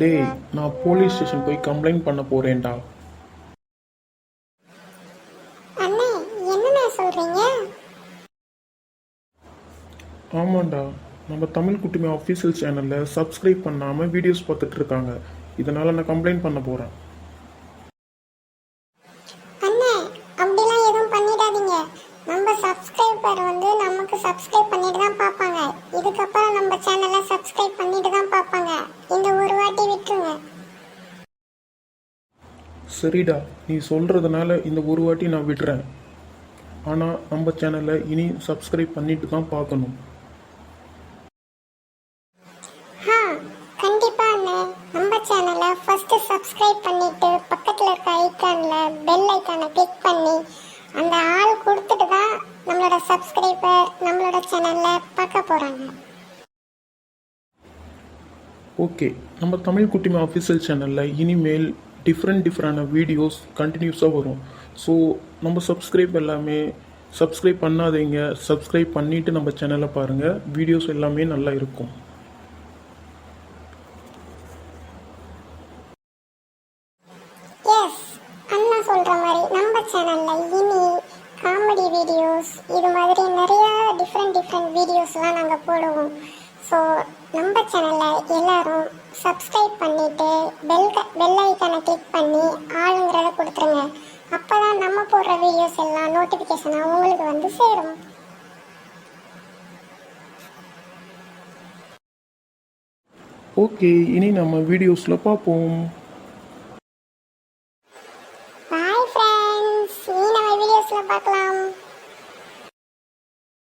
டேய் நான் police station போய் கம்ப்ளைண்ட் பண்ண போறேன்டா. அண்ணே என்னண்ணே சொல்றீங்க? ஆமாண்டா நம்ம தமிழ் குட்டுமே அஃபீஷியல் சேனலில் சப்ஸ்கிரைப் பண்ணாமல் வீடியோஸ் பார்த்துட்டு இருக்காங்க. இதனால் நான் கம்ப்ளைண்ட் பண்ண போகிறேன் அண்ணே அப்படிலாம் எதுவும் பண்ணிடாதீங்க. நம்ம சப்ஸ்கிரைபர் வந்து நமக்கு சப்ஸ்கிரைப் பண்ணிட்டு தான் பார்ப்பாங்க. இதுக்கப்புறம் நம்ம சேனலை சப்ஸ்கிரைப் பண்ணிட்டு தான் பார்ப்பாங்க இந்த ஒரு வாட்டி விட்டுருங்க சரிடா நீ சொல்கிறதுனால இந்த ஒரு வாட்டி நான் விடுறேன். ஆனால் நம்ம சேனலை இனி சப்ஸ்கிரைப் பண்ணிட்டு தான் பார்க்கணும். ஃபர்ஸ்ட் சப்ஸ்கிரைப் பண்ணிட்டு பக்கத்துல இருக்க ஐக்கான்ல பெல் ஐக்கானை கிளிக் பண்ணி அந்த ஆள் கொடுத்துட்டு தான் நம்மளோட சப்ஸ்கிரைபர் நம்மளோட சேனல்ல பார்க்க போறாங்க. ஓகே நம்ம தமிழ் குட்டிமா அஃபிஷியல் சேனலில் இனிமேல் டிஃப்ரெண்ட் டிஃப்ரெண்டான வீடியோஸ் கண்டினியூஸாக வரும். ஸோ நம்ம சப்ஸ்கிரைப் எல்லாமே சப்ஸ்கிரைப் பண்ணாதீங்க. சப்ஸ்கிரைப் பண்ணிவிட்டு நம்ம சேனலை பாருங்கள் வீடியோஸ் எல்லாமே நல்லா இருக்கும். எஸ் அண்ணா சொல்ற மாதிரி நம்ம வீடியோஸ் இது மாதிரி நிறைய டிஃப்ரெண்ட் டிஃப்ரெண்ட் வீடியோஸ்லாம் நாங்கள் போடுவோம். ஸோ நம்ம சேனலை எல்லாரும் சப்ஸ்கிரைப் பண்ணிவிட்டு பெல் பெல் ஐக்கானை கிளிக் பண்ணி ஆளுங்கிறத கொடுத்துருங்க. அப்போ தான் நம்ம போடுற வீடியோஸ் எல்லாம் நோட்டிஃபிகேஷனாக உங்களுக்கு வந்து சேரும். ஓகே இனி நம்ம வீடியோஸில் பார்ப்போம். பாய் ஃப்ரெண்ட்ஸ் இனி நம்ம